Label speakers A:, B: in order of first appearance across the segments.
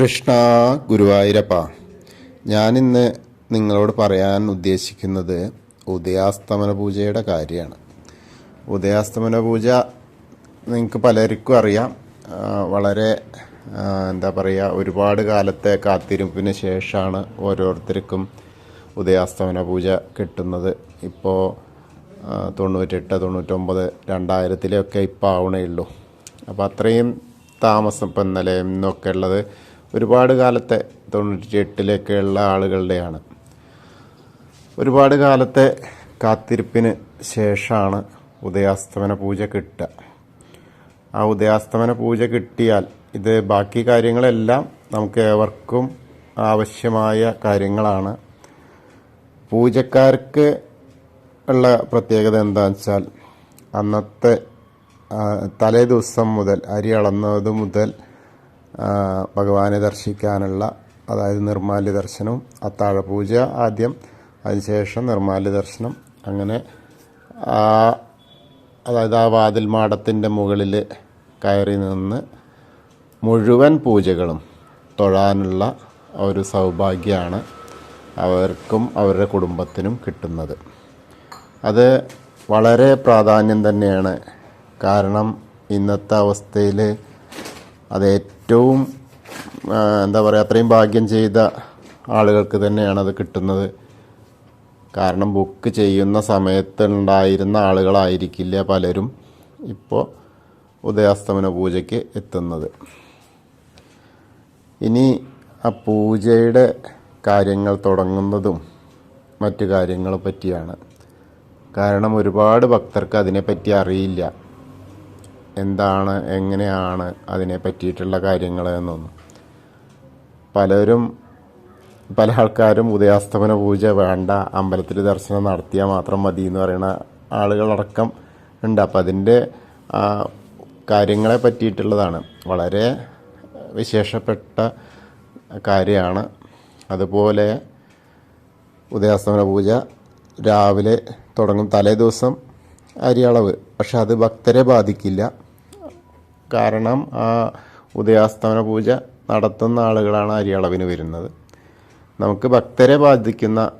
A: കൃഷ്ണ ഗുരുവായൂരപ്പ. ഞാനിന്ന് നിങ്ങളോട് പറയാൻ ഉദ്ദേശിക്കുന്നത് ഉദയാസ്തമന പൂജയുടെ കാര്യമാണ്. ഉദയാസ്തമന പൂജ നിങ്ങൾക്ക് പലർക്കും അറിയാം. വളരെ എന്താ പറയുക ഒരുപാട് കാലത്തെ കാത്തിരിപ്പിന് ശേഷമാണ് ഓരോരുത്തർക്കും ഉദയാസ്തമന പൂജ കിട്ടുന്നത്. ഇപ്പോൾ തൊണ്ണൂറ്റെട്ട് തൊണ്ണൂറ്റൊമ്പത് രണ്ടായിരത്തിലൊക്കെ ഇപ്പോൾ ആവണേ ഉള്ളൂ. അപ്പോൾ അത്രയും താമസം ഇപ്പം ഇന്നലെ ഇന്നൊക്കെ ഉള്ളത് ഒരുപാട് കാലത്തെ തൊണ്ണൂറ്റി എട്ടിലേക്കുള്ള ആളുകളുടെയാണ്. ഒരുപാട് കാലത്തെ കാത്തിരിപ്പിന് ശേഷമാണ് ഉദയാസ്തമന പൂജ കിട്ടുക. ആ ഉദയാസ്തമന പൂജ കിട്ടിയാൽ ഇത് ബാക്കി കാര്യങ്ങളെല്ലാം നമുക്ക് ഏവർക്കും ആവശ്യമായ കാര്യങ്ങളാണ്. പൂജക്കാർക്ക് ഉള്ള പ്രത്യേകത എന്താണെന്ന് വെച്ചാൽ അന്നത്തെ തലേ ദിവസം മുതൽ അരി അളന്നത് മുതൽ ഭഗവാനെ ദർശിക്കാനുള്ള അതായത് നിർമാല്യ ദർശനം അത്താഴ പൂജ ആദ്യം അതിനുശേഷം നിർമാല്യ ദർശനം അങ്ങനെ ആ അതായത് ആ വാതിൽ മാടത്തിന്റെ മുകളിൽ കയറി നിന്ന് മുഴുവൻ പൂജകളും തൊഴാനുള്ള ഒരു സൗഭാഗ്യമാണ് അവർക്കും അവരുടെ കുടുംബത്തിനും കിട്ടുന്നത്. അത് വളരെ പ്രാധാന്യം തന്നെയാണ്. കാരണം ഇന്നത്തെ അവസ്ഥയിൽ അത് ഏറ്റവും എന്താ പറയുക അത്രയും ഭാഗ്യം ചെയ്ത ആളുകൾക്ക് തന്നെയാണ് അത് കിട്ടുന്നത്. കാരണം ബുക്ക് ചെയ്യുന്ന സമയത്തുണ്ടായിരുന്ന ആളുകളായിരിക്കില്ല പലരും ഇപ്പോൾ ഉദയാസ്തമന പൂജയ്ക്ക് എത്തുന്നത്. ഇനി ആ പൂജയുടെ കാര്യങ്ങൾ തുടങ്ങുന്നതും മറ്റു കാര്യങ്ങളെ പറ്റിയാണ്. കാരണം ഒരുപാട് ഭക്തർക്ക് അതിനെപ്പറ്റി അറിയില്ല. എന്താണ് എങ്ങനെയാണ് അതിനെ പറ്റിയിട്ടുള്ള കാര്യങ്ങൾ എന്നൊന്നും. പലരും പല ആൾക്കാരും ഉദയാസ്തമന പൂജ വേണ്ട അമ്പലത്തിൽ ദർശനം നടത്തിയാൽ മാത്രം മതി എന്ന് പറയുന്ന ആളുകളടക്കം ഉണ്ട്. അപ്പം അതിന്റെ കാര്യങ്ങളെ പറ്റിയിട്ടുള്ളതാണ്. വളരെ വിശേഷപ്പെട്ട കാര്യമാണ്. അതുപോലെ ഉദയാസ്തമന പൂജ രാവിലെ തുടങ്ങും തലേ ദിവസം അരിയളവ്. പക്ഷെ അത് ഭക്തരെ ബാധിക്കില്ല. കാരണം ആ ഉദയാസ്തമന പൂജ നടത്തുന്ന ആളുകളാണ് അരിയളവിന് വരുന്നത്. നമുക്ക് ഭക്തരെ ബാധിക്കുന്ന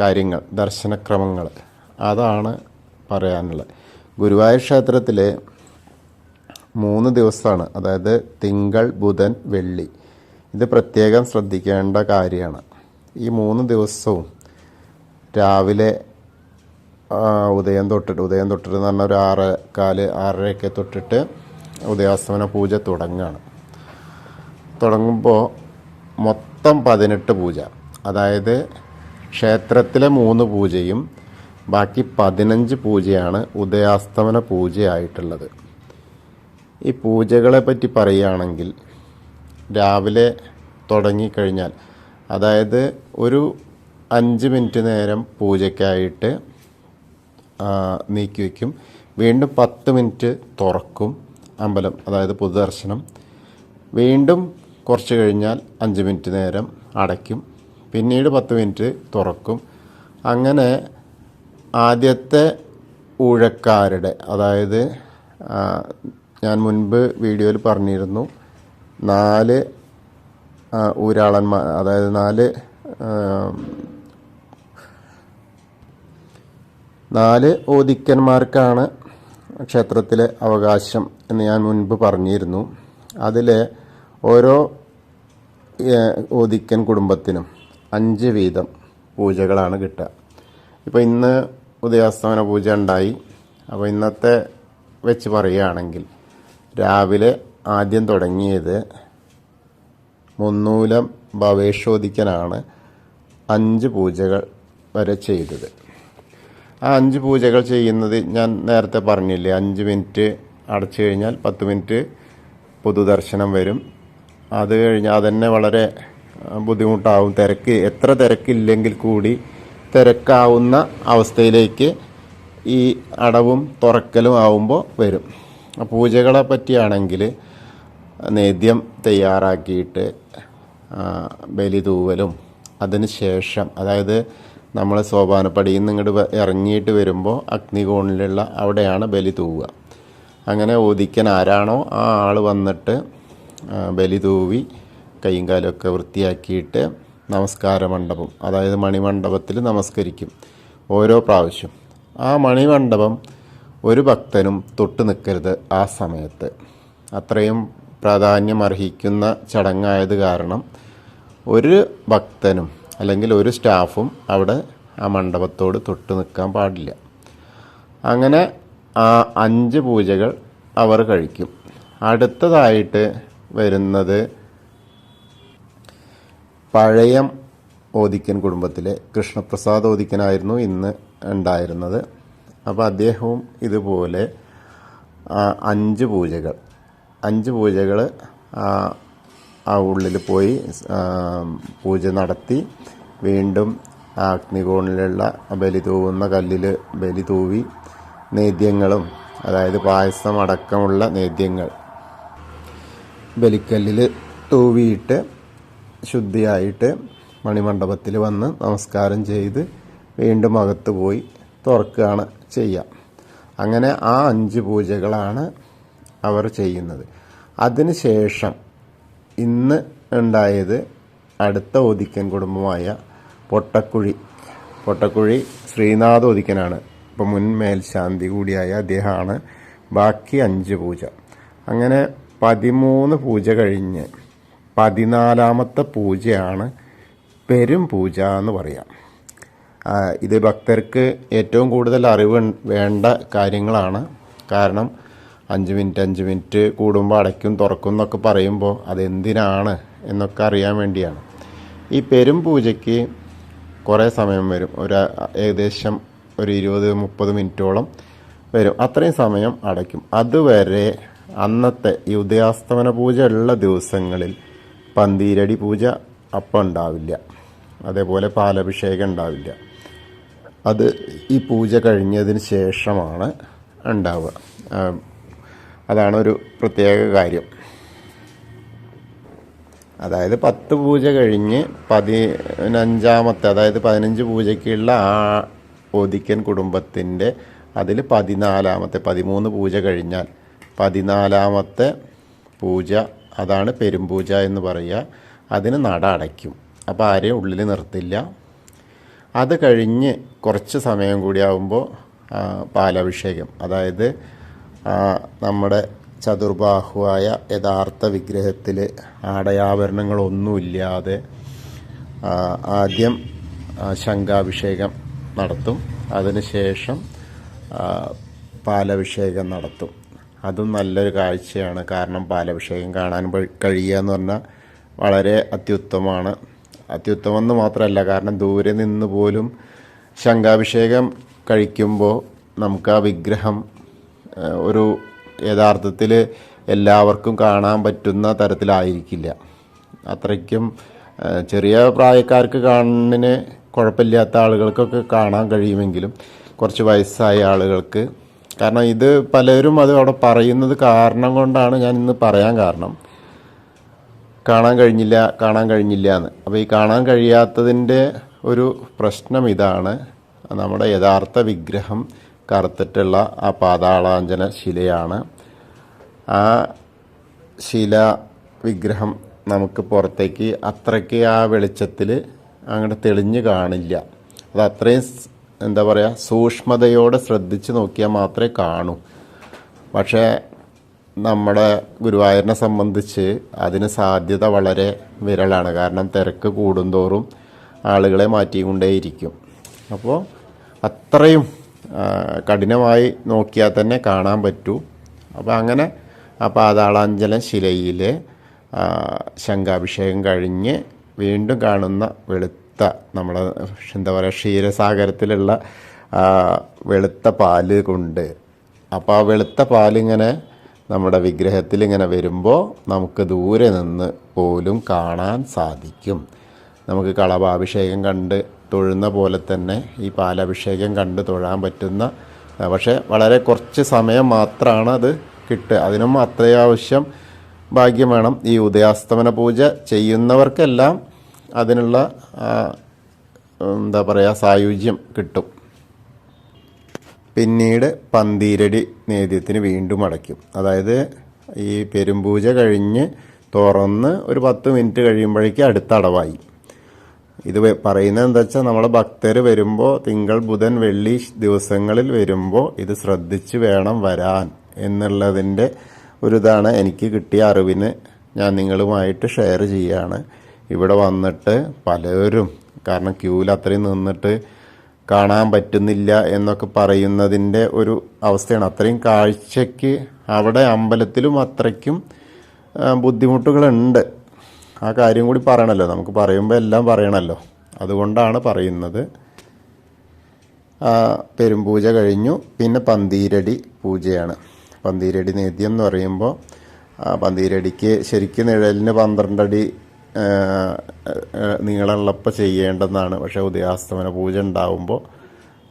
A: കാര്യങ്ങൾ ദർശനക്രമങ്ങൾ അതാണ് പറയാനുള്ളത്. ഗുരുവായൂർ ക്ഷേത്രത്തിൽ മൂന്ന് ദിവസമാണ് അതായത് തിങ്കൾ ബുധൻ വെള്ളി. ഇത് പ്രത്യേകം ശ്രദ്ധിക്കേണ്ട കാര്യമാണ്. ഈ മൂന്ന് ദിവസവും രാവിലെ ഉദയം തൊട്ടിട്ട് ഉദയം തൊട്ടിട്ട് എന്ന് പറഞ്ഞാൽ ഒരു ആറ് കാൽ ആറരയൊക്കെ തൊട്ടിട്ട് ഉദയാസ്തമന പൂജ തുടങ്ങുകയാണ് തുടങ്ങുമ്പോൾ മൊത്തം പതിനെട്ട് പൂജ. അതായത് ക്ഷേത്രത്തിലെ മൂന്ന് പൂജയും ബാക്കി പതിനഞ്ച് പൂജയാണ് ഉദയാസ്തമന പൂജയായിട്ടുള്ളത്. ഈ പൂജകളെ പറ്റി പറയുകയാണെങ്കിൽ രാവിലെ തുടങ്ങിക്കഴിഞ്ഞാൽ അതായത് ഒരു അഞ്ച് മിനിറ്റ് നേരം പൂജയ്ക്കായിട്ട് നീക്കി വയ്ക്കും വീണ്ടും പത്ത് മിനിറ്റ് തുറക്കും. അമ്പലം അതായത് പൊതുദർശനം. വീണ്ടും കുറച്ച് കഴിഞ്ഞാൽ അഞ്ച് മിനിറ്റ് നേരം അടയ്ക്കും. പിന്നീട് പത്ത് മിനിറ്റ് തുറക്കും. അങ്ങനെ ആദ്യത്തെ ഊഴക്കാരുടെ അതായത് ഞാൻ മുൻപ് വീഡിയോയിൽ പറഞ്ഞിരുന്നു നാല് ഊരാളന്മാർ അതായത് നാല് നാല് ഓദിക്കന്മാർക്കാണ് ക്ഷേത്രത്തിലെ അവകാശം എന്ന് ഞാൻ മുൻപ് പറഞ്ഞിരുന്നു. അതിൽ ഓരോ ഓതിക്കൻ കുടുംബത്തിനും അഞ്ച് വീതം പൂജകളാണ് കിട്ടുക. ഇപ്പോൾ ഇന്ന് ഉദയാസ്തമന പൂജ ഉണ്ടായി. അപ്പോൾ ഇന്നത്തെ വെച്ച് പറയുകയാണെങ്കിൽ രാവിലെ ആദ്യം തുടങ്ങിയത് മുന്നൂലം ഭവേഷോദിക്കനാണ് അഞ്ച് പൂജകൾ വരെ ചെയ്തത്. ആ അഞ്ച് പൂജകൾ ചെയ്യുന്നത് ഞാൻ നേരത്തെ പറഞ്ഞില്ലേ അഞ്ച് മിനിറ്റ് അടച്ചു കഴിഞ്ഞാൽ പത്ത് മിനിറ്റ് പൊതുദർശനം വരും. അത് കഴിഞ്ഞാൽ അതന്നെ വളരെ ബുദ്ധിമുട്ടാവും. തിരക്ക് എത്ര തിരക്കില്ലെങ്കിൽ കൂടി തിരക്കാവുന്ന അവസ്ഥയിലേക്ക് ഈ അടവും തുറക്കലും ആവുമ്പോൾ വരും. പൂജകളെ പറ്റിയാണെങ്കിൽ നേദ്യം തയ്യാറാക്കിയിട്ട് ബലി തൂവലും അതിന് ശേഷം അതായത് നമ്മൾ സോപാനപ്പടിയിൽ നിന്ന് ഇങ്ങോട്ട് ഇറങ്ങിയിട്ട് വരുമ്പോൾ അഗ്നികോണിലുള്ള അവിടെയാണ് ബലി തൂവുക. അങ്ങനെ ഓദിക്കാൻ ആരാണോ ആ ആൾ വന്നിട്ട് ബലി തൂവി കൈയും കാലുമൊക്കെ വൃത്തിയാക്കിയിട്ട് നമസ്കാര മണ്ഡപം അതായത് മണിമണ്ഡപത്തിൽ നമസ്കരിക്കും ഓരോ പ്രാവശ്യം. ആ മണിമണ്ഡപം ഒരു ഭക്തനും തൊട്ട് നിൽക്കരുത് ആ സമയത്ത്. അത്രയും പ്രാധാന്യം അർഹിക്കുന്ന ചടങ്ങായത് കാരണം ഒരു ഭക്തനും അല്ലെങ്കിൽ ഒരു സ്റ്റാഫും അവിടെ ആ മണ്ഡപത്തോട് തൊട്ട് നിൽക്കാൻ പാടില്ല. അങ്ങനെ ആ അഞ്ച് പൂജകൾ അവർ കഴിക്കും. അടുത്തതായിട്ട് വരുന്നത് പഴയം ഓദിക്കൻ കുടുംബത്തിലെ കൃഷ്ണപ്രസാദ് ഓദിക്കനായിരുന്നു ഇന്ന് ഉണ്ടായിരുന്നത്. അപ്പോൾ അദ്ദേഹവും ഇതുപോലെ അഞ്ച് പൂജകൾ. അഞ്ച് പൂജകൾ ആ ഉള്ളിൽ പോയി പൂജ നടത്തി വീണ്ടും ആ അഗ്നികോണിലുള്ള ബലി തൂവുന്ന കല്ലിൽ ബലി തൂവി നേദ്യങ്ങളും അതായത് പായസം അടക്കമുള്ള നേദ്യങ്ങൾ ബലിക്കല്ലിൽ തൂവിയിട്ട് ശുദ്ധിയായിട്ട് മണിമണ്ഡപത്തിൽ വന്ന് നമസ്കാരം ചെയ്ത് വീണ്ടും അകത്ത് പോയി തുറക്കുകയാണ് ചെയ്യാം. അങ്ങനെ ആ അഞ്ച് പൂജകളാണ് അവർ ചെയ്യുന്നത്. അതിനുശേഷം ഇന്ന് ഉണ്ടായത് അടുത്ത ഒതിക്കൻ കുടുംബമായ പൊട്ടക്കുഴി. പൊട്ടക്കുഴി ശ്രീനാഥ് ഒതിക്കനാണ് ഇപ്പം മുൻ മേൽശാന്തി കൂടിയായ അദ്ദേഹമാണ്. ബാക്കി അഞ്ച് പൂജ. അങ്ങനെ പതിമൂന്ന് പൂജ കഴിഞ്ഞ് പതിനാലാമത്തെ പൂജയാണ് പെരും പൂജ എന്ന് പറയാം. ഇത് ഭക്തർക്ക് ഏറ്റവും കൂടുതൽ അറിവ് വേണ്ട കാര്യങ്ങളാണ്. കാരണം അഞ്ച് മിനിറ്റ് അഞ്ച് മിനിറ്റ് കൂടുമ്പോൾ അടയ്ക്കും തുറക്കും എന്നൊക്കെ പറയുമ്പോൾ അതെന്തിനാണ് എന്നൊക്കെ അറിയാൻ വേണ്ടിയാണ്. ഈ പെരും പൂജയ്ക്ക് കുറേ സമയം വരും. ഒരു ഏകദേശം ഒരു ഇരുപത് മുപ്പത് മിനിറ്റോളം വരും. അത്രയും സമയം അടയ്ക്കും. അതുവരെ അന്നത്തെ ഈ ഉദയാസ്തമന പൂജ ഉള്ള ദിവസങ്ങളിൽ പന്തീരടി പൂജ അപ്പം ഉണ്ടാവില്ല. അതേപോലെ പാലഭിഷേകം ഉണ്ടാവില്ല. അത് ഈ പൂജ കഴിഞ്ഞതിന് ശേഷമാണ് ഉണ്ടാവുക. അതാണ് ഒരു പ്രത്യേക കാര്യം. അതായത് പത്ത് പൂജ കഴിഞ്ഞ് പതിനഞ്ചാമത്തെ അതായത് പതിനഞ്ച് പൂജയ്ക്കുള്ള ആ ഒതിക്കൻ കുടുംബത്തിന്റെ അതിൽ പതിനാലാമത്തെ പതിമൂന്ന് പൂജ കഴിഞ്ഞാൽ പതിനാലാമത്തെ പൂജ അതാണ് പെരുംപൂജ എന്ന് പറയുക. അതിന് നട അടയ്ക്കും. അപ്പോൾ ആരെയും ഉള്ളിൽ നിർത്തില്ല. അത് കഴിഞ്ഞ് കുറച്ച് സമയം കൂടി ആകുമ്പോൾ പാലഭിഷേകം. അതായത് നമ്മുടെ ചതുർബാഹുവായ യഥാർത്ഥ വിഗ്രഹത്തിൽ ആടയാഭരണങ്ങളൊന്നുമില്ലാതെ ആദ്യം ശംഖാഭിഷേകം നടത്തും. അതിനുശേഷം പാലഭിഷേകം നടത്തും. അതും നല്ലൊരു കാഴ്ചയാണ്. കാരണം പാലഭിഷേകം കാണാൻ കഴിയുക എന്ന് പറഞ്ഞാൽ വളരെ അത്യുത്തമമാണ്. അത്യുത്തമം എന്ന് മാത്രമല്ല കാരണം ദൂരെ നിന്ന് പോലും ശംഖാഭിഷേകം കഴിക്കുമ്പോൾ നമുക്ക് ആ വിഗ്രഹം ഒരു യഥാർത്ഥത്തിൽ എല്ലാവർക്കും കാണാൻ പറ്റുന്ന തരത്തിലായിരിക്കില്ല. അത്രയ്ക്കും ചെറിയ പ്രായക്കാർക്ക് കണ്ണിന് കുഴപ്പമില്ലാത്ത ആളുകൾക്കൊക്കെ കാണാൻ കഴിയുമെങ്കിലും കുറച്ച് വയസ്സായ ആളുകൾക്ക്. കാരണം ഇത് പലരും അത് അവിടെ പറയുന്നത് കാരണം കൊണ്ടാണ് ഞാൻ ഇന്ന് പറയാൻ കാരണം. കാണാൻ കഴിഞ്ഞില്ല കാണാൻ കഴിഞ്ഞില്ല എന്ന്. അപ്പോൾ ഈ കാണാൻ കഴിയാത്തതിന്റെ ഒരു പ്രശ്നം ഇതാണ്. നമ്മുടെ യഥാർത്ഥ വിഗ്രഹം കറുത്തിട്ടുള്ള ആ പാതാളാഞ്ജന ശിലയാണ്. ആ ശില വിഗ്രഹം നമുക്ക് പുറത്തേക്ക് അത്രയ്ക്ക് ആ വെളിച്ചത്തിൽ അങ്ങോട്ട് തെളിഞ്ഞു കാണില്ല. അത് അത്രയും എന്താ പറയുക സൂക്ഷ്മതയോടെ ശ്രദ്ധിച്ച് നോക്കിയാൽ മാത്രമേ കാണൂ. പക്ഷേ നമ്മുടെ ഗുരുവായൂരിനെ സംബന്ധിച്ച് അതിന് സാധ്യത വളരെ വിരളാണ് കാരണം തിരക്ക് കൂടുന്തോറും ആളുകളെ മാറ്റിക്കൊണ്ടേയിരിക്കും. അപ്പോൾ അത്രയും കഠിനമായി നോക്കിയാൽ തന്നെ കാണാൻ പറ്റൂ. അപ്പോൾ അങ്ങനെ ആ പാതാളാഞ്ചല ശിലയിലെ ആ, ശംഖാഭിഷേകം കഴിഞ്ഞ് വീണ്ടും കാണുന്ന വെളുത്ത നമ്മൾ എന്താ പറയുക ക്ഷീരസാഗരത്തിലുള്ള വെളുത്ത പാൽ കൊണ്ട്. അപ്പോൾ ആ വെളുത്ത പാലിങ്ങനെ നമ്മുടെ വിഗ്രഹത്തിൽ ഇങ്ങനെ വരുമ്പോൾ നമുക്ക് ദൂരെ നിന്ന് പോലും കാണാൻ സാധിക്കും. നമുക്ക് കളഭാഭിഷേകം കണ്ട് തൊഴുന്ന പോലെ തന്നെ ഈ പാലഭിഷേകം കണ്ട് തൊഴാൻ പറ്റുന്ന പക്ഷേ വളരെ കുറച്ച് സമയം മാത്രമാണ് അത് കിട്ടുക. അതിനും അത്രയാവശ്യം ഭാഗ്യം വേണം. ഈ ഉദയാസ്തമന പൂജ ചെയ്യുന്നവർക്കെല്ലാം അതിനുള്ള എന്താ പറയുക സായുജ്യം കിട്ടും. പിന്നീട് പന്തീരടി നേദ്യത്തിന് വീണ്ടും അടയ്ക്കും. അതായത് ഈ പെരുമ്പൂജ കഴിഞ്ഞ് തുറന്ന് ഒരു പത്ത് മിനിറ്റ് കഴിയുമ്പോഴേക്കും അടുത്ത അടവായി. ഇത് പറയുന്നത് എന്താ വെച്ചാൽ നമ്മളെ ഭക്തർ വരുമ്പോൾ തിങ്കൾ ബുധൻ വെള്ളി ദിവസങ്ങളിൽ വരുമ്പോൾ ഇത് ശ്രദ്ധിച്ച് വേണം വരാൻ എന്നുള്ളതിന്റെ ഒരു ഇതാണ് എനിക്ക് കിട്ടിയ അറിവിന് ഞാൻ നിങ്ങളുമായിട്ട് ഷെയർ ചെയ്യാണ്. ഇവിടെ വന്നിട്ട് പലരും കാരണം ക്യൂവിൽ അത്രയും നിന്നിട്ട് കാണാൻ പറ്റുന്നില്ല എന്നൊക്കെ പറയുന്നതിന്റെ ഒരു അവസ്ഥയാണ്. അത്രയും കാഴ്ചയ്ക്ക് അവിടെ അമ്പലത്തിലും അത്രയ്ക്കും ബുദ്ധിമുട്ടുകളുണ്ട്. ആ കാര്യം കൂടി പറയണമല്ലോ നമുക്ക് പറയുമ്പോൾ എല്ലാം പറയണമല്ലോ അതുകൊണ്ടാണ് പറയുന്നത്. ആ, പെരുമ്പൂജ കഴിഞ്ഞു. പിന്നെ പന്തീരടി പൂജയാണ്. പന്തീരടി നേദ്യം എന്ന് പറയുമ്പോൾ പന്തീരടിക്ക് ശരിക്കും നിഴലിന് പന്ത്രണ്ടടി നീളമുള്ളപ്പോൾ ചെയ്യേണ്ടതാണ്. പക്ഷേ ഉദയാസ്തമന പൂജ ഉണ്ടാവുമ്പോൾ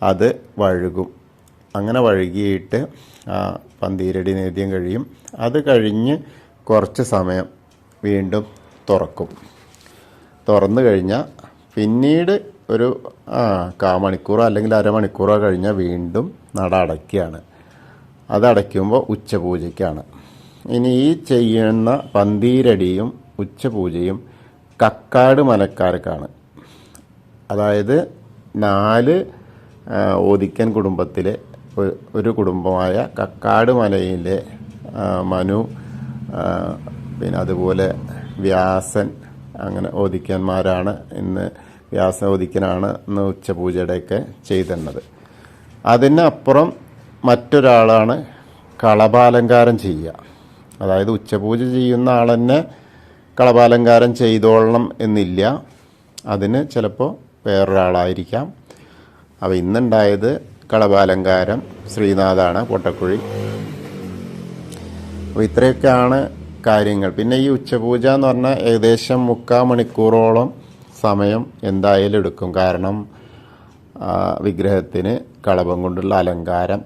A: അത് വഴുകും. അങ്ങനെ വഴുകിയിട്ട് പന്തീരടി നേദ്യം കഴിയും. അത് കഴിഞ്ഞ് കുറച്ച് സമയം വീണ്ടും തുറക്കും. തുറന്നു കഴിഞ്ഞാൽ പിന്നീട് ഒരു കാമണിക്കൂറോ അല്ലെങ്കിൽ അരമണിക്കൂറോ കഴിഞ്ഞാൽ വീണ്ടും നട അടയ്ക്കുകയാണ്. അതടയ്ക്കുമ്പോൾ ഉച്ചപൂജയ്ക്കാണ്. ഇനി ഈ ചെയ്യുന്ന പന്തീരടിയും ഉച്ചപൂജയും കക്കാട് മലക്കാർക്കാണ്. അതായത് നാല് ഓദിക്കൻ കുടുംബത്തിലെ ഒരു കുടുംബമായ കക്കാട് മലയിലെ മനു പിന്നെ അതുപോലെ വ്യാസൻ അങ്ങനെ ഓദിക്കന്മാരാണ്. ഇന്ന് വ്യാസ ഓദിക്കനാണ് ഇന്ന് ഉച്ചപൂജയുടെയൊക്കെ ചെയ്തിരുന്നത്. അതിനപ്പുറം മറ്റൊരാളാണ് കളഭാലങ്കാരം ചെയ്യുക. അതായത് ഉച്ചപൂജ ചെയ്യുന്ന ആൾ തന്നെ കളഭാലങ്കാരം ചെയ്തോളണം എന്നില്ല. അതിന് ചിലപ്പോൾ വേറൊരാളായിരിക്കാം. അപ്പോൾ ഇന്നുണ്ടായത് കളഭാലങ്കാരം ശ്രീനാഥാണ് പൊട്ടക്കുഴി അപ്പോൾ ഇത്രയൊക്കെയാണ് കാര്യങ്ങൾ. പിന്നെ ഈ ഉച്ചപൂജ എന്ന് പറഞ്ഞാൽ ഏകദേശം മുക്കാൽ മണിക്കൂറോളം സമയം എന്തായാലും എടുക്കും. കാരണം വിഗ്രഹത്തിന് കളഭം കൊണ്ടുള്ള അലങ്കാരം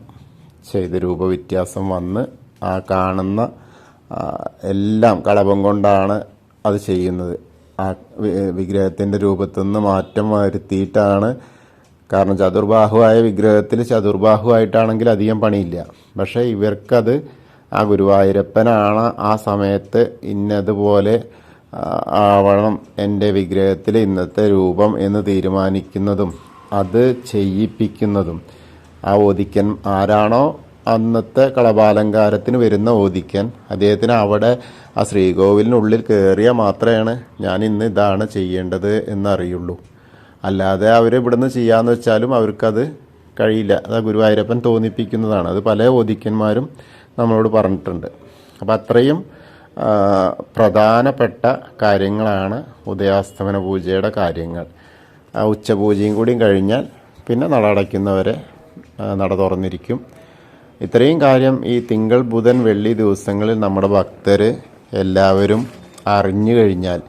A: ചെയ്ത് രൂപവ്യത്യാസം വന്ന് ആ കാണുന്ന എല്ലാം കളഭം കൊണ്ടാണ് അത് ചെയ്യുന്നത്. ആ വിഗ്രഹത്തിന്റെ രൂപത്തിൽ നിന്ന് മാറ്റം വരുത്തിയിട്ടാണ്. കാരണം ചതുർബാഹുവായ വിഗ്രഹത്തിൽ ചതുർബാഹുവായിട്ടാണെങ്കിൽ അധികം പണിയില്ല. പക്ഷേ ഇവർക്കത് ആ ഗുരുവായൂരപ്പനാണ് ആ സമയത്ത് ഇന്നതുപോലെ ആവണം എന്റെ വിഗ്രഹത്തിൽ ഇന്നത്തെ രൂപം എന്ന് തീരുമാനിക്കുന്നതും അത് ചെയ്യിപ്പിക്കുന്നതും. ആ ഓദിക്കൻ ആരാണോ? അന്നത്തെ കളഭാലങ്കാരത്തിന് വരുന്ന ഓദിക്കൻ. അദ്ദേഹത്തിന് അവിടെ ആ ശ്രീകോവിലിനുള്ളിൽ കയറിയാൽ മാത്രമാണ് ഞാൻ ഇന്ന് ഇതാണ് ചെയ്യേണ്ടത് എന്നറിയുള്ളൂ. അല്ലാതെ അവർ ഇവിടുന്ന് ചെയ്യാന്ന് വെച്ചാലും അവർക്കത് കഴിയില്ല. അത് ഗുരുവായൂരപ്പൻ തോന്നിപ്പിക്കുന്നതാണ്. അത് പല ഓദിക്കന്മാരും നമ്മളോട് പറഞ്ഞിട്ടുണ്ട്. അപ്പം അത്രയും പ്രധാനപ്പെട്ട കാര്യങ്ങളാണ് ഉദയാസ്തമന പൂജയുടെ കാര്യങ്ങൾ. ഉച്ചപൂജയും കൂടിയും കഴിഞ്ഞാൽ പിന്നെ നട അടയ്ക്കുന്നവരെ നട തുറന്നിരിക്കും. ഇത്രയും കാര്യം ഈ തിങ്കൾ ബുധൻ വെള്ളി ദിവസങ്ങളിൽ നമ്മുടെ ഭക്തർ എല്ലാവരും അറിഞ്ഞു കഴിഞ്ഞാൽ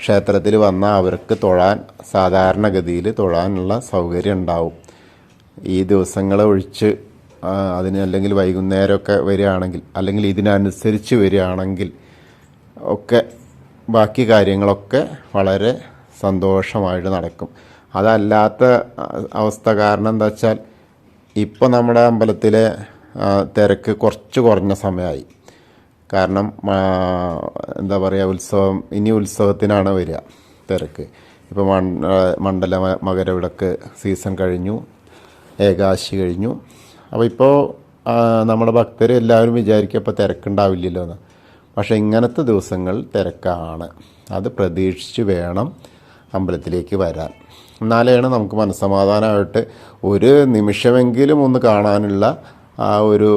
A: ക്ഷേത്രത്തിൽ വന്നാൽ അവർക്ക് തൊഴാൻ സാധാരണഗതിയിൽ തൊഴാനുള്ള സൗകര്യം ഉണ്ടാവും. ഈ ദിവസങ്ങളെ ഒഴിച്ച് അതിന് അല്ലെങ്കിൽ വൈകുന്നേരമൊക്കെ വരികയാണെങ്കിൽ അല്ലെങ്കിൽ ഇതിനനുസരിച്ച് വരികയാണെങ്കിൽ ഒക്കെ ബാക്കി കാര്യങ്ങളൊക്കെ വളരെ സന്തോഷമായിട്ട് നടക്കും. അതല്ലാത്ത അവസ്ഥ കാരണം എന്താ വെച്ചാൽ ഇപ്പോൾ നമ്മുടെ അമ്പലത്തിലെ തിരക്ക് കുറച്ച് കുറഞ്ഞ സമയമായി. കാരണം എന്താ പറയുക ഉത്സവം ഇനി ഉത്സവത്തിനാണ് വരിക തിരക്ക്. ഇപ്പോൾ മണ്ഡല മകരവിളക്ക് സീസൺ കഴിഞ്ഞു ഏകാശി കഴിഞ്ഞു. അപ്പോൾ ഇപ്പോൾ നമ്മുടെ ഭക്തർ എല്ലാവരും വിചാരിക്കുക അപ്പോൾ തിരക്കുണ്ടാവില്ലല്ലോ എന്ന് പക്ഷേ ഇങ്ങനത്തെ ദിവസങ്ങൾ തിരക്കാണ്. അത് പ്രതീക്ഷിച്ച് വേണം അമ്പലത്തിലേക്ക് വരാൻ. എന്നാലാണ് നമുക്ക് മനസ്സമാധാനമായിട്ട് ഒരു നിമിഷമെങ്കിലും ഒന്ന് കാണാനുള്ള ആ ഒരു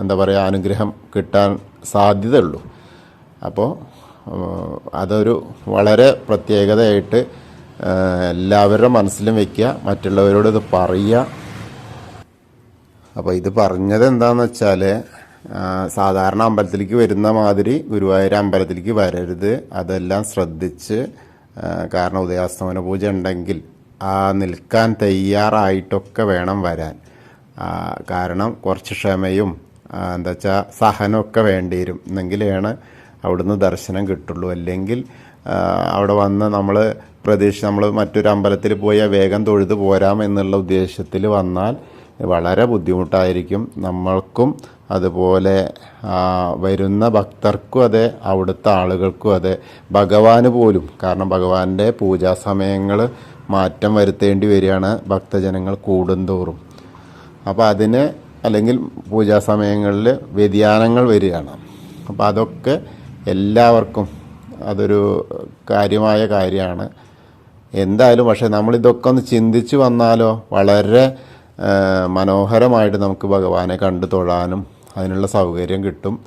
A: എന്താ പറയുക അനുഗ്രഹം കിട്ടാൻ സാധ്യതയുള്ളൂ. അപ്പോൾ അതൊരു വളരെ പ്രത്യേകതയായിട്ട് എല്ലാവരുടെ മനസ്സിലും വയ്ക്കുക മറ്റുള്ളവരോട് ഇത് പറയുക അപ്പോൾ ഇത് പറഞ്ഞത് എന്താന്ന് വെച്ചാൽ സാധാരണ അമ്പലത്തിലേക്ക് വരുന്ന മാതിരി ഗുരുവായൂർ അമ്പലത്തിലേക്ക് വരരുത്. അതെല്ലാം ശ്രദ്ധിച്ച് കാരണം ഉദയാസ്തമന പൂജ ഉണ്ടെങ്കിൽ ആ നിൽക്കാൻ തയ്യാറായിട്ടൊക്കെ വേണം വരാൻ. കാരണം കുറച്ച് ക്ഷമയും എന്താ വെച്ചാൽ സഹനമൊക്കെ വേണ്ടി വരും. എന്നെങ്കിലാണ് അവിടുന്ന് ദർശനം കിട്ടുള്ളൂ. അല്ലെങ്കിൽ അവിടെ വന്ന് നമ്മൾ പ്രതീക്ഷ നമ്മൾ മറ്റൊരു അമ്പലത്തിൽ പോയാൽ വേഗം തൊഴുത് പോരാം എന്നുള്ള ഉദ്ദേശത്തിൽ വന്നാൽ വളരെ ബുദ്ധിമുട്ടായിരിക്കും. നമ്മൾക്കും അതുപോലെ വരുന്ന ഭക്തർക്കും അതെ അവിടുത്തെ ആളുകൾക്കും അതെ. ഭഗവാന് പോലും കാരണം ഭഗവാന്റെ പൂജാ സമയങ്ങൾ മാറ്റം വരുത്തേണ്ടി വരികയാണ് ഭക്തജനങ്ങൾ കൂടുന്തോറും. അപ്പോൾ അതിന് അല്ലെങ്കിൽ പൂജാ സമയങ്ങളിൽ വ്യതിയാനങ്ങൾ വരികയാണ്. അപ്പോൾ അതൊക്കെ എല്ലാവർക്കും അതൊരു കാര്യമായ കാര്യമാണ്. എന്തായാലും പക്ഷേ നമ്മളിതൊക്കെ ഒന്ന് ചിന്തിച്ച് വന്നാലോ വളരെ മനോഹരമായിട്ട് നമുക്ക് ഭഗവാനെ കണ്ടു തൊഴാനും അതിനുള്ള സൗകര്യം കിട്ടും.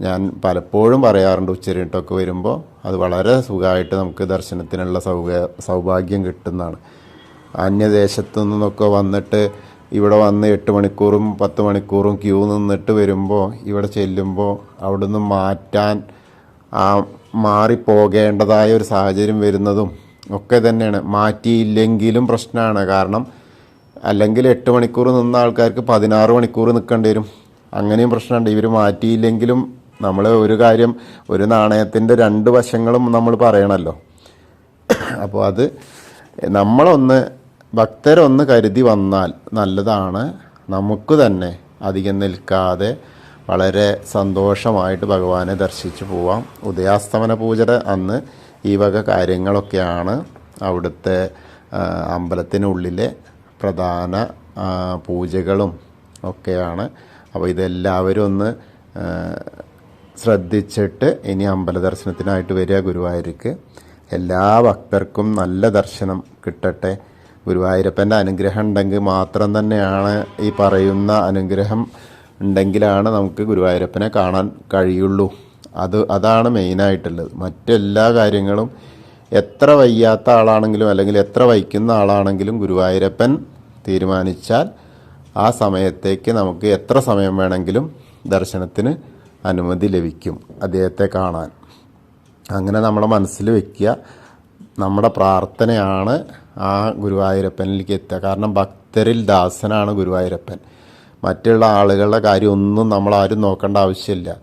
A: ഞാൻ പലപ്പോഴും പറയാറുണ്ട് ഉച്ചരിട്ടൊക്കെ വരുമ്പോൾ അത് വളരെ സുഖമായിട്ട് നമുക്ക് ദർശനത്തിനുള്ള സൗക സൗഭാഗ്യം കിട്ടുന്നതാണ്. അന്യദേശത്തു നിന്നൊക്കെ വന്നിട്ട് ഇവിടെ വന്ന് എട്ട് മണിക്കൂറും പത്ത് മണിക്കൂറും ക്യൂ നിന്നിട്ട് വരുമ്പോൾ ഇവിടെ ചെല്ലുമ്പോൾ അവിടുന്ന് മാറ്റാൻ ആ മാറിപ്പോകേണ്ടതായ ഒരു സാഹചര്യം വരുന്നതും ഒക്കെ തന്നെയാണ്. മാറ്റിയില്ലെങ്കിലും പ്രശ്നമാണ്. കാരണം അല്ലെങ്കിൽ എട്ട് മണിക്കൂർ നിന്ന ആൾക്കാർക്ക് പതിനാറ് മണിക്കൂർ നിൽക്കേണ്ടി വരും. അങ്ങനെയും പ്രശ്നമുണ്ട്. ഇവർ മാറ്റിയില്ലെങ്കിലും നമ്മൾ ഒരു കാര്യം ഒരു നാണയത്തിന്റെ രണ്ട് വശങ്ങളും നമ്മൾ പറയണമല്ലോ അപ്പോൾ അത് നമ്മളൊന്ന് ഭക്തരൊന്ന് കരുതി വന്നാൽ നല്ലതാണ്. നമുക്ക് തന്നെ അധികം നിൽക്കാതെ വളരെ സന്തോഷമായിട്ട് ഭഗവാനെ ദർശിച്ചു പോവാം. ഉദയാസ്തമന പൂജയുടെ അന്ന് ഈ വക കാര്യങ്ങളൊക്കെയാണ് അവിടുത്തെ അമ്പലത്തിനുള്ളിലെ പ്രധാന പൂജകളും ഒക്കെയാണ്. അപ്പോൾ ഇതെല്ലാവരും ഒന്ന് ശ്രദ്ധിച്ചിട്ട് ഇനി അമ്പല ദർശനത്തിനായിട്ട് വരിക ഗുരുവായൂർക്ക്. എല്ലാ ഭക്തർക്കും നല്ല ദർശനം കിട്ടട്ടെ. ഗുരുവായൂരപ്പന്റെ അനുഗ്രഹം ഉണ്ടെങ്കിൽ മാത്രം തന്നെയാണ് ഈ പറയുന്ന അനുഗ്രഹം ഉണ്ടെങ്കിലാണ് നമുക്ക് ഗുരുവായൂരപ്പനെ കാണാൻ കഴിയുള്ളൂ. അത് അതാണ് മെയിനായിട്ടുള്ളത്. മറ്റെല്ലാ കാര്യങ്ങളും എത്ര വയ്യാത്ത ആളാണെങ്കിലും അല്ലെങ്കിൽ എത്ര വയ്ക്കുന്ന ആളാണെങ്കിലും ഗുരുവായൂരപ്പൻ തീരുമാനിച്ചാൽ ആ സമയത്തേക്ക് നമുക്ക് എത്ര സമയം വേണമെങ്കിലും ദർശനത്തിന് അനുമതി ലഭിക്കും അദ്ദേഹത്തെ കാണാൻ. അങ്ങനെ നമ്മുടെ മനസ്സിൽ വയ്ക്കുക നമ്മുടെ പ്രാർത്ഥനയാണ് ആ ഗുരുവായൂരപ്പനിലേക്ക് എത്തുക. കാരണം ഭക്തരിൽ ദാസനാണ് ഗുരുവായൂരപ്പൻ. മറ്റുള്ള ആളുകളുടെ കാര്യമൊന്നും നമ്മൾ ആരും നോക്കേണ്ട ആവശ്യമില്ല.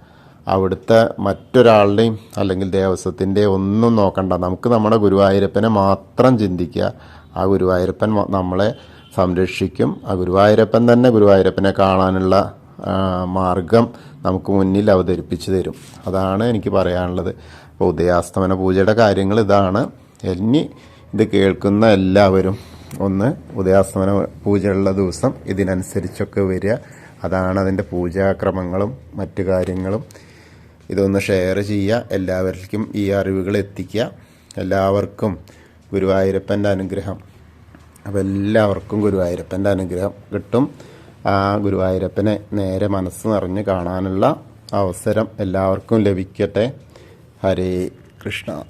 A: അവിടുത്തെ മറ്റൊരാളുടെയും അല്ലെങ്കിൽ ദേവസ്വത്തിന്റെ ഒന്നും നോക്കണ്ട. നമുക്ക് നമ്മുടെ ഗുരുവായൂരപ്പനെ മാത്രം ചിന്തിക്കുക. ആ ഗുരുവായൂരപ്പൻ നമ്മളെ സംരക്ഷിക്കും. ആ ഗുരുവായൂരപ്പൻ തന്നെ ഗുരുവായൂരപ്പനെ കാണാനുള്ള മാർഗം നമുക്ക് മുന്നിൽ അവതരിപ്പിച്ചു തരും. അതാണ് എനിക്ക് പറയാനുള്ളത്. അപ്പോൾ ഉദയാസ്തമന പൂജയുടെ കാര്യങ്ങൾ ഇതാണ്. ഇനി ഇത് കേൾക്കുന്ന എല്ലാവരും ഒന്ന് ഉദയാസ്തമന പൂജയുള്ള ദിവസം ഇതിനനുസരിച്ചൊക്കെ വരിക. അതാണ് അതിന്റെ പൂജാക്രമങ്ങളും മറ്റു കാര്യങ്ങളും. ഇതൊന്ന് ഷെയർ ചെയ്യുക. എല്ലാവർക്കും ഈ അറിവുകൾ എത്തിക്കുക. എല്ലാവർക്കും ഗുരുവായൂരപ്പന്റെ അനുഗ്രഹം. അപ്പോൾ എല്ലാവർക്കും ഗുരുവായൂരപ്പന്റെ അനുഗ്രഹം കിട്ടും. ആ ഗുരുവായൂരപ്പനെ നേരെ മനസ്സ് നിറഞ്ഞ് കാണാനുള്ള അവസരം എല്ലാവർക്കും ലഭിക്കട്ടെ. ഹരേ കൃഷ്ണ.